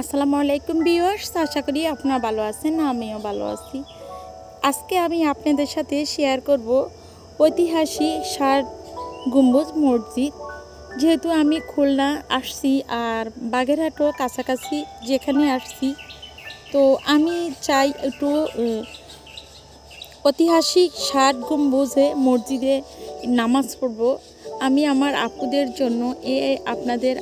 আসসালামু আলাইকুম ভিউয়ার্স, আশা করি আপনারা ভালো আছেন, আমিও ভালো আছি। আজকে আমি আপনাদের সাথে শেয়ার করব ঐতিহাসিক ষাট গম্বুজ মসজিদ। যেহেতু আমি খুলনা আসছি আর বাগেরহাটও কাছাকাছি যেখানে আসছি, তো আমি চাই একটু ঐতিহাসিক ষাট গম্বুজে মসজিদে নামাজ পড়ব। আমি আমার আপুদের জন্য এ, আপনাদের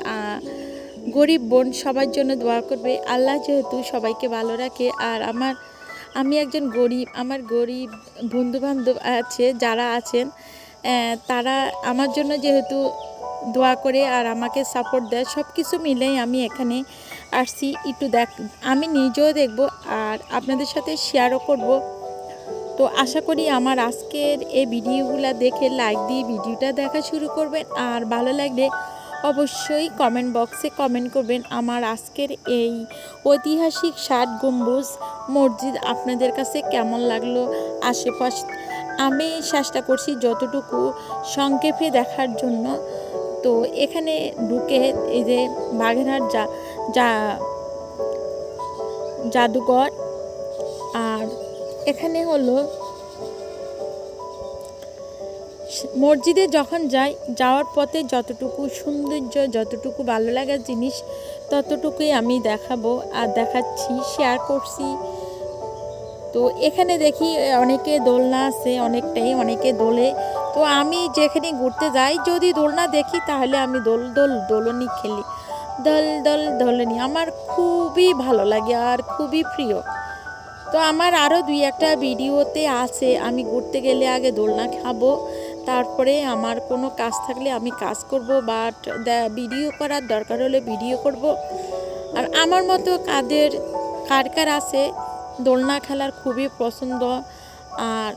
গরিব বোন সবার জন্য দোয়া করবে। আল্লাহ যেহেতু সবাইকে ভালো রাখে, আর আমার, আমি একজন গরিব, আমার গরিব বন্ধুবান্ধব আছে, যারা আছেন তারা আমার জন্য যেহেতু দোয়া করে আর আমাকে সাপোর্ট দেয় সব কিছু মিলেই আমি এখানে আসছি। একটু দেখ, আমি নিজেও দেখব আর আপনাদের সাথে শেয়ারও করব। তো আশা করি আমার আজকের এই ভিডিওগুলো দেখে লাইক দিয়ে ভিডিওটা দেখা শুরু করবেন, আর ভালো লাগলে অবশ্যই কমেন্ট বক্সে কমেন্ট করবেন আমার আজকের এই ঐতিহাসিক ষাট গম্বুজ মসজিদ আপনাদের কাছে কেমন লাগল আশেপাশ? আমি চেষ্টা করছি যতটুকু সংক্ষেপে দেখার জন্য। তো এখানে ঢুকে এই যে বাঘেরহাট যা যা, জাদুঘর আর এখানে হলো মসজিদে যখন যাই, যাওয়ার পথে যতটুকু সৌন্দর্য, যতটুকু ভালো লাগার জিনিস, ততটুকুই আমি দেখাবো আর দেখাচ্ছি শেয়ার করছি। তো এখানে দেখি অনেকে দোলনা আছে, অনেকটাই অনেকে দোলে। তো আমি যেখানে ঘুরতে যাই, যদি দোলনা দেখি, তাহলে আমি দোল দোল, দোলনি খেলি। দোল দোল, দোলনি আমার খুবই ভালো লাগে আর খুবই প্রিয়। তো আমার আরও দুই একটা ভিডিওতে আছে, আমি ঘুরতে গেলে আগে দোলনা খাব তারপরে আমার কোনো কাজ থাকলে আমি কাজ করব বাট ভিডিও করার দরকার হলে ভিডিও করব। আর আমার মতো কাদের, কার কার আছে, দোলনা খেলার খুবই পছন্দ। আর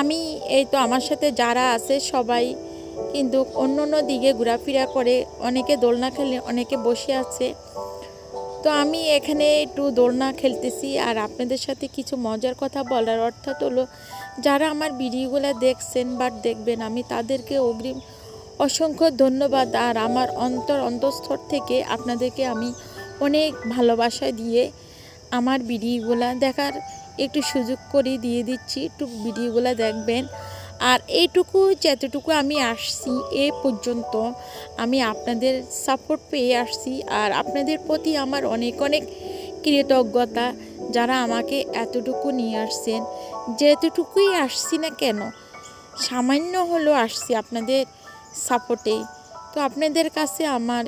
আমি এই তো আমার সাথে যারা আছে সবাই, কিন্তু অন্য অন্য দিকে ঘোরাফেরা করে, অনেকে দোলনা খেলে, অনেকে বসে আছে। তো আমি এখানে একটু দোলনা খেলতেছি, আর আপনাদের সাথে কিছু মজার কথা বলার অর্থাৎ হলো যারা আমার ভিডিওগুলো দেখছেন বা দেখবেন, আমি তাদেরকে অগ্রিম অসংখ্য ধন্যবাদ। আর আমার অন্তর অন্তঃস্থর থেকে আপনাদেরকে আমি অনেক ভালোবাসা দিয়ে আমার ভিডিওগুলো দেখার একটু সুযোগ করে দিয়ে দিচ্ছি। একটু ভিডিওগুলো দেখবেন। আর এইটুকু যতটুকু আমি আসছি, এ পর্যন্ত আমি আপনাদের সাপোর্ট পেয়ে আসছি। আর আপনাদের প্রতি আমার অনেক অনেক কৃতজ্ঞতা, যারা আমাকে এতটুকু নিয়ে আসছেন। যেতটুকুই আসছি না কেন, সামান্য হলেও আসছি আপনাদের সাপোর্টে তো আপনাদের কাছে আমার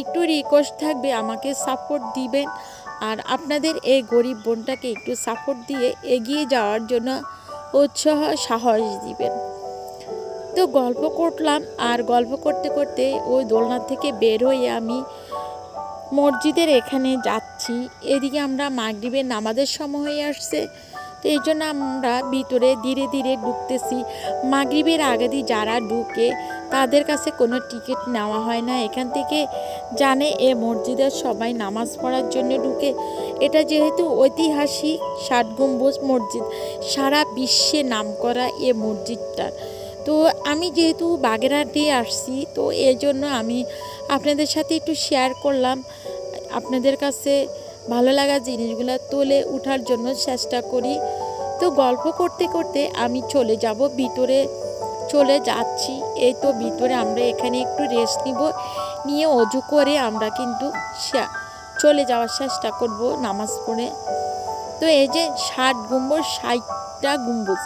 একটু রিকোয়েস্ট থাকবে, আমাকে সাপোর্ট দিবেন আর আপনাদের এই গরিব বোনটাকে একটু সাপোর্ট দিয়ে এগিয়ে যাওয়ার জন্য উৎসাহ, সাহস দিবেন। তো গল্প করলাম আর গল্প করতে করতে ওই দোলনা থেকে বের হয়ে আমি মসজিদের এখানে যাচ্ছি। এদিকে আমরা মাগরিবের নামাজের সময় হয়ে আসছে। তো এই জন্য আমরা ভিতরে ধীরে ধীরে ঢুকতেছি। মাগরিবের আগে দিয়ে যারা ঢুকে তাদের কাছে কোনো টিকিট নেওয়া হয় না। এখান থেকে জানে এ মসজিদের সবাই নামাজ পড়ার জন্য ঢুকে। এটা যেহেতু ঐতিহাসিক ষাট গম্বুজ মসজিদ, সারা বিশ্বে নামকরা এ মসজিদটার তো আমি যেহেতু বাগেরহাটে আসছি, তো এই জন্য আমি আপনাদের সাথে একটু শেয়ার করলাম। আপনাদের কাছে ভালো লাগা জিনিসগুলো তুলে ওঠার জন্য চেষ্টা করি। তো গল্প করতে করতে আমি চলে যাব, ভিতরে চলে যাচ্ছি। এই তো ভিতরে আমরা এখানে একটু রেস্ট নিব, নিয়ে অজু করে আমরা কিন্তু চলে যাওয়ার চেষ্টা করব নামাজ পড়ে। তো এই যে ষাট গম্বুজ, ষাটটা গম্বুজ,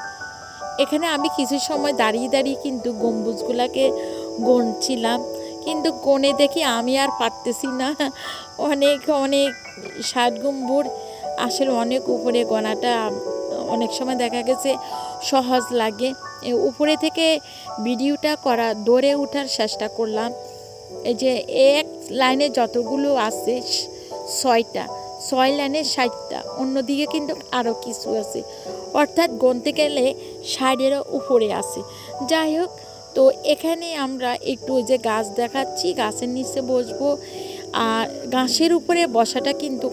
এখানে আমি কিছু সময় দাঁড়িয়ে দাঁড়িয়ে কিন্তু গম্বুজগুলোকে গণছিলাম। কিন্তু গনে দেখি আমি আর পারতেছি না। অনেক অনেক ষাট গম্বুর আসলে অনেক উপরে গণাটা অনেক সময় দেখা গেছে সহজ লাগে। উপরে থেকে ভিডিওটা করা, দৌড়ে ওঠার চেষ্টা করলাম। এই যে এক লাইনে যতগুলো আছে, ছয়টা, ছয় লাইনে ষাটটা, অন্যদিকে কিন্তু আরও কিছু আছে। অর্থাৎ গনতে গেলে ষাটেরও উপরে আছে। যাই হোক, তো এখানে আমরা একটু যে গাছ দেখাচ্ছি, গাছের নিচে বসবো। আর গাছের উপরে বসাটা কিন্তু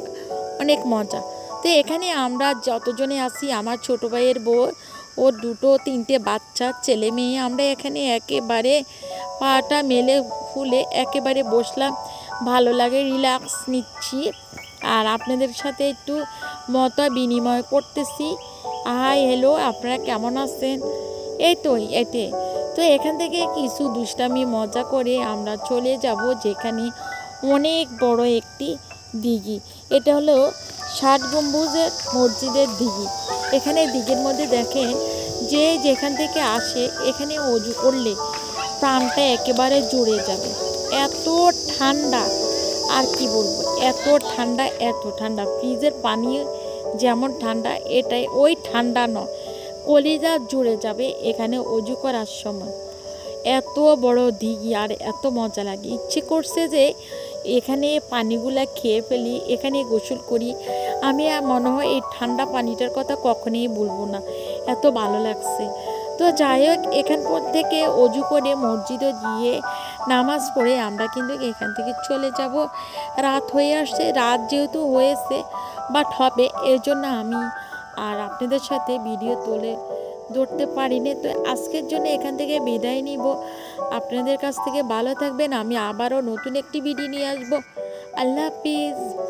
অনেক মজা। তো এখানে আমরা যতজনে আছি, আমার ছোটো ভাইয়ের বউ ওর দুটো, তিনটে বাচ্চা, ছেলে মেয়ে, আমরা এখানে একেবারে পাটা মেলে ফুলে একেবারে বসলাম। ভালো লাগে, রিল্যাক্স নিচ্ছি। আর আপনাদের সাথে একটু মত বিনিময় করতেছি। হাই, হ্যালো, আপনারা কেমন আছেন? এই তো, এতে। তো এখান থেকে কিছু দুষ্টামি, মজা করে আমরা চলে যাব যেখানে অনেক বড় একটি দিঘি। এটা হলো ষাট গম্বুজের মসজিদের দিঘি। এখানে দিঘির মধ্যে দেখেন, যে যেখান থেকে আসে, এখানে অজু করলে প্রাণটা একেবারে জুড়ে যাবে। এত ঠান্ডা, আর কি বলব, এত ঠান্ডা এত ঠান্ডা। ফ্রিজের পানি যেমন ঠান্ডা, এটাই ওই ঠান্ডা নয়, কলিজা জুড়ে যাবে এখানে অজু করার সময়। এত বড় দিঘি আর এত মজা লাগে। ইচ্ছে করছে যে এখানে পানিগুলা খেয়ে ফেলি, এখানে গোসল করি। আমি মনে হয় এই ঠান্ডা পানিটার কথা কখনোই বলব না। এত ভালো লাগছে। তো যাই হোক, এখান থেকে অজু করে মসজিদে গিয়ে নামাজ পড়ে আমরা কিন্তু এখান থেকে চলে যাব। রাত হয়ে আসছে, রাত যেহেতু হয়েছে বাট হবে, এর জন্য আমি আর আপনাদের সাথে ভিডিও তুলে ধরতে পারিনি। তো আজকের জন্য এখান থেকে বিদায় নিব। আপনাদের কাছ থেকে ভালো থাকবেন। আমি আবারও নতুন একটি ভিডিও নিয়ে আসব। আল্লাহ হাফিজ।